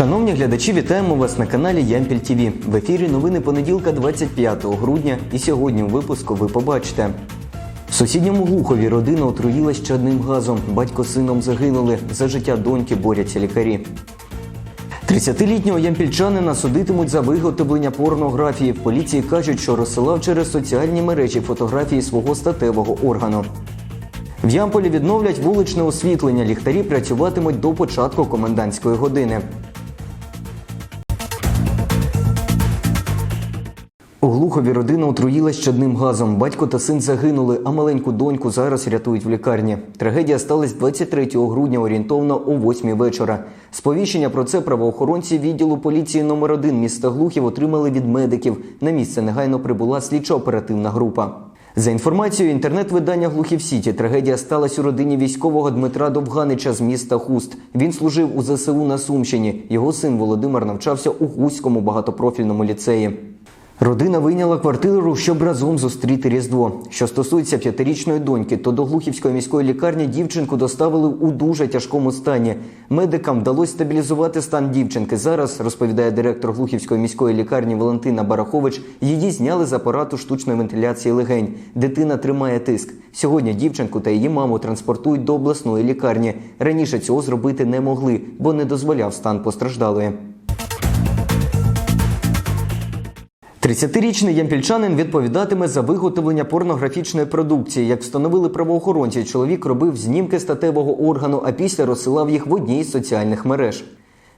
Шановні глядачі, вітаємо вас на каналі Ямпіль ТВ. В ефірі новини понеділка 25 грудня. І сьогодні у випуску ви побачите. В сусідньому Глухові родина отруїлась чадним газом. Батько з сином загинули. За життя доньки борються лікарі. 30-літнього ямпільчанина судитимуть за виготовлення порнографії. Поліції кажуть, що розсилав через соціальні мережі фотографії свого статевого органу. В Ямполі відновлять вуличне освітлення. Ліхтарі працюватимуть до початку комендантської години. У Глухові родина отруїлась чадним газом. Батько та син загинули, а маленьку доньку зараз рятують в лікарні. Трагедія сталася 23 грудня орієнтовно о 8 вечора. Сповіщення про це правоохоронці відділу поліції номер 1 міста Глухів отримали від медиків. На місце негайно прибула слідчо-оперативна група. За інформацією інтернет-видання Глухів Сіті, трагедія сталася у родині військового Дмитра Довганича з міста Хуст. Він служив у ЗСУ на Сумщині. Його син Володимир навчався у Гуському багатопрофільному ліцеї. Родина вийняла квартиру, щоб разом зустріти Різдво. Що стосується п'ятирічної доньки, то до Глухівської міської лікарні дівчинку доставили у дуже тяжкому стані. Медикам вдалося стабілізувати стан дівчинки. Зараз розповідає директор Глухівської міської лікарні Валентина Барахович. Її зняли з апарату штучної вентиляції легень. Дитина тримає тиск. Сьогодні дівчинку та її маму транспортують до обласної лікарні. Раніше цього зробити не могли, бо не дозволяв стан постраждалої. 30-річний ямпільчанин відповідатиме за виготовлення порнографічної продукції. Як встановили правоохоронці, чоловік робив знімки статевого органу, а після розсилав їх в одній з соціальних мереж.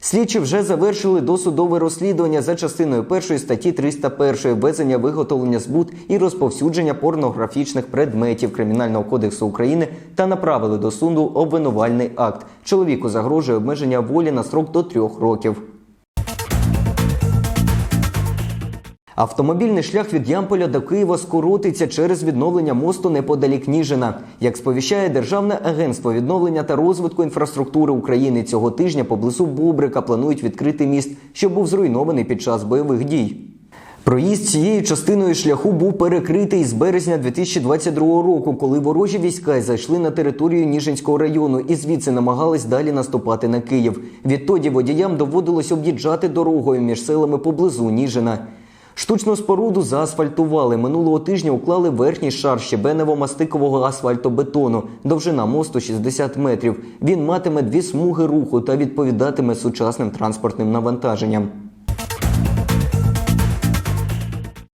Слідчі вже завершили досудове розслідування за частиною першої статті 301 ввезення виготовлення збут і розповсюдження порнографічних предметів Кримінального кодексу України та направили до суду обвинувальний акт. Чоловіку загрожує обмеження волі на строк до трьох років. Автомобільний шлях від Ямполя до Києва скоротиться через відновлення мосту неподалік Ніжина. Як сповіщає Державне агентство відновлення та розвитку інфраструктури України цього тижня поблизу Бобрика планують відкрити міст, що був зруйнований під час бойових дій. Проїзд цією частиною шляху був перекритий з березня 2022 року, коли ворожі війська зайшли на територію Ніжинського району і звідси намагались далі наступати на Київ. Відтоді водіям доводилось об'їжджати дорогою між селами поблизу Ніжина. Штучну споруду заасфальтували. Минулого тижня уклали верхній шар щебенево-мастикового асфальтобетону. Довжина мосту 60 метрів. Він матиме дві смуги руху та відповідатиме сучасним транспортним навантаженням.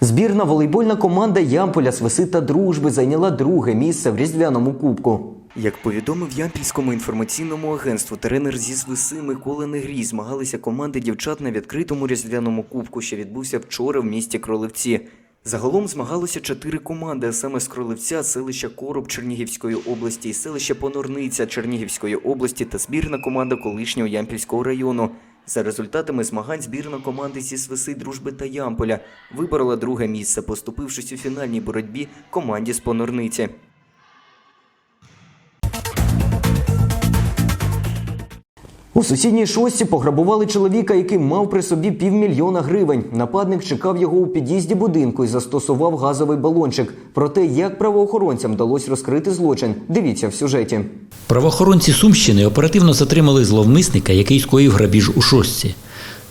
Збірна волейбольна команда Ямполя Свиси та Дружби зайняла друге місце в різдвяному кубку. Як повідомив Ямпільському інформаційному агентству, тренер зі Свиси Микола Негрій змагалися команди дівчат на відкритому різдвяному кубку, що відбувся вчора в місті Кролевці. Загалом змагалося чотири команди, а саме з Кролевця, селища Короб Чернігівської області і селище Понорниця Чернігівської області та збірна команда колишнього Ямпільського району. За результатами змагань збірна команди зі Свиси, Дружби та Ямполя виборола друге місце, поступившись у фінальній боротьбі команді з Понорниці. У сусідній шості пограбували чоловіка, який мав при собі півмільйона гривень. Нападник чекав його у під'їзді будинку і застосував газовий балончик. Про те, як правоохоронцям вдалося розкрити злочин, дивіться в сюжеті. Правоохоронці Сумщини оперативно затримали зловмисника, який скоїв грабіж у шостці.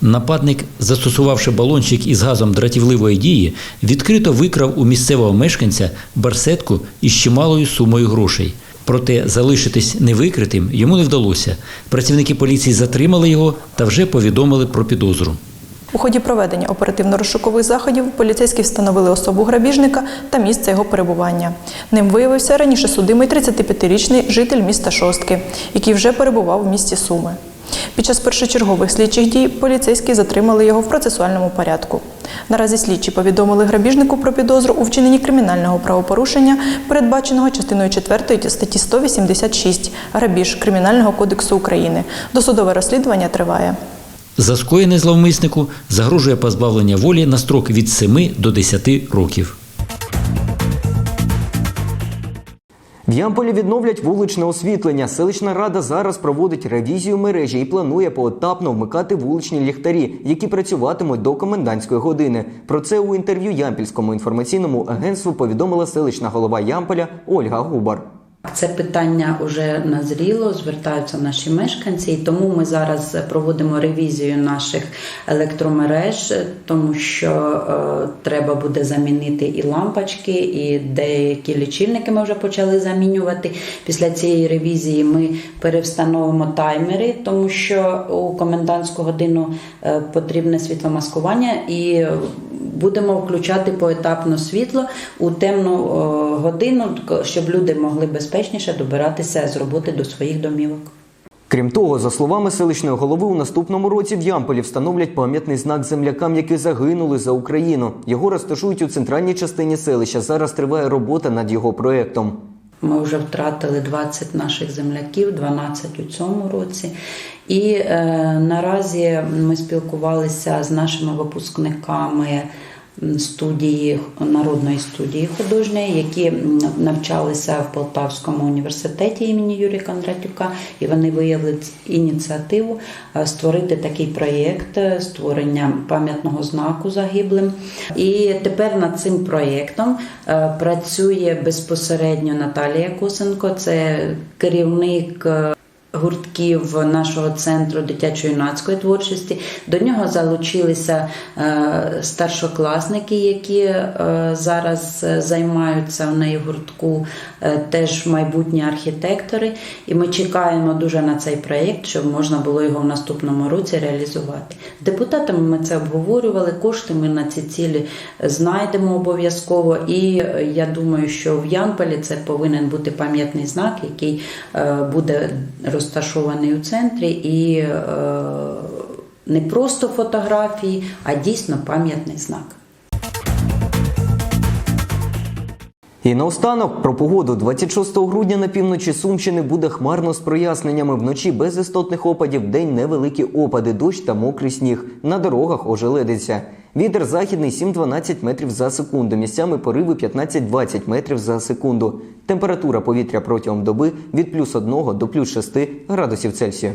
Нападник, застосувавши балончик із газом дратівливої дії, відкрито викрав у місцевого мешканця барсетку із чималою сумою грошей. Проте залишитись невикритим йому не вдалося. Працівники поліції затримали його та вже повідомили про підозру. У ході проведення оперативно-розшукових заходів поліцейські встановили особу грабіжника та місце його перебування. Ним виявився раніше судимий 35-річний житель міста Шостки, який вже перебував у місті Суми. Під час першочергових слідчих дій поліцейські затримали його в процесуальному порядку. Наразі слідчі повідомили грабіжнику про підозру у вчиненні кримінального правопорушення, передбаченого частиною 4 статті 186 грабіж Кримінального кодексу України. Досудове розслідування триває. За скоєне зловмиснику загрожує позбавлення волі на строк від 7 до 10 років. В Ямполі відновлять вуличне освітлення. Селищна рада зараз проводить ревізію мережі і планує поетапно вмикати вуличні ліхтарі, які працюватимуть до комендантської години. Про це у інтерв'ю Ямпільському інформаційному агентству повідомила селищна голова Ямполя Ольга Губар. Це питання вже назріло, звертаються наші мешканці, і тому ми зараз проводимо ревізію наших електромереж, тому що е, треба буде замінити і лампочки, і деякі лічильники ми вже почали замінювати. Після цієї ревізії ми перевстановимо таймери, тому що у комендантську годину е, потрібне світломаскування і будемо включати поетапно світло у темну е, годину, щоб люди могли безпечніше добиратися з роботи до своїх домівок. Крім того, за словами селищної голови, у наступному році в Ямполі встановлять пам'ятний знак землякам, які загинули за Україну. Його розташують у центральній частині селища. Зараз триває робота над його проектом. Ми вже втратили 20 наших земляків, 12 у цьому році. І е, наразі ми спілкувалися з нашими випускниками студії народної студії художньої, які навчалися в Полтавському університеті імені Юрія Кондратюка, і вони виявили ініціативу е, створити такий проєкт е, створення пам'ятного знаку загиблим. І тепер над цим проєктом е, працює безпосередньо Наталія Косенко, це керівник. Гуртків нашого центру дитячо-юнацької творчості до нього залучилися е, старшокласники, які е, зараз е, займаються в неї в гуртку, теж майбутні архітектори. І ми чекаємо дуже на цей проєкт, щоб можна було його в наступному році реалізувати. Депутатами ми це обговорювали. Кошти ми на ці цілі знайдемо обов'язково. І я думаю, що в Янполі це повинен бути пам'ятний знак, який буде розташований у центрі, і е, не просто фотографії, а дійсно пам'ятний знак. І наостанок про погоду 26 грудня на півночі Сумщини буде хмарно з проясненнями. Вночі без істотних опадів, день невеликі опади, дощ та мокрий сніг. На дорогах ожеледиться. Вітер західний 7-12 метрів за секунду. Місцями пориви 15-20 метрів за секунду. Температура повітря протягом доби від плюс 1 до плюс 6 градусів Цельсія.